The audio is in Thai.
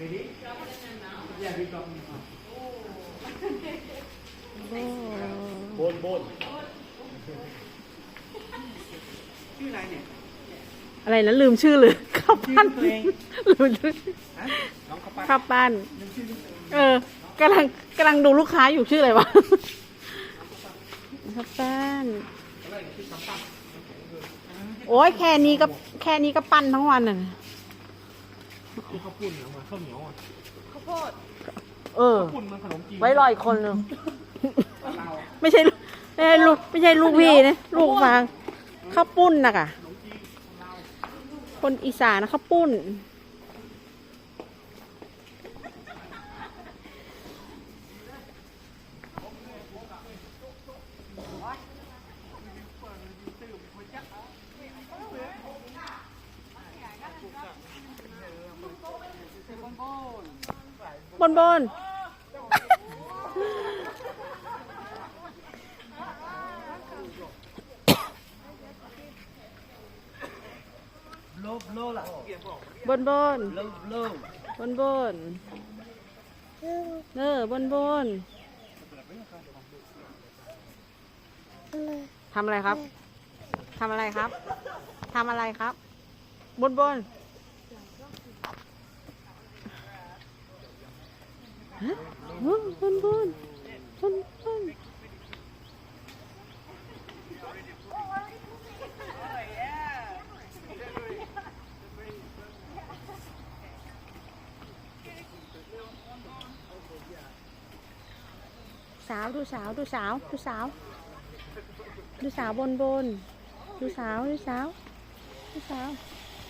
Ready? Yeah, we talking now. โบนโบนชื่ออะไรเนี่ย อะไรนะลืมชื่อเลยข้าวปั้นชื่อตัวเอง ลืมชื่อฮะน้องข้าวปั้นข้าวปั้น นึกชื่อลูกเองเออกำลังกำลังดูลูกค้าอยู่ชื่ออะไรวะข้าวปั้น อะไรชื่อข้าวปั้นโอ้ยแค่นี้ก็แค่นี้ก็ปั้นทั้งวันน่ะ คือข้าวปุ้นเหรอมาข้าวเหนียวอะเออ ปุ้นมันขนมจีนไว้รออีกคนหนึ่งเราไม่ใช่ลูกไม่ใช่ลูกไม่ใช่ลูกพี่นะลูกฟางข้าวปุ้นนะกะคนอีสานนะข้าวปุ้น บนบนโลบโลล่ะบนบนโลโลบนบนเออบนบนทำอะไรครับทำอะไรครับทำอะไรครับ บนบน ฮะบนบนบนบนบนสาวดูสาวดูสาวดูสาวดูสาวบนบนดูสาวดูสาวดูสาว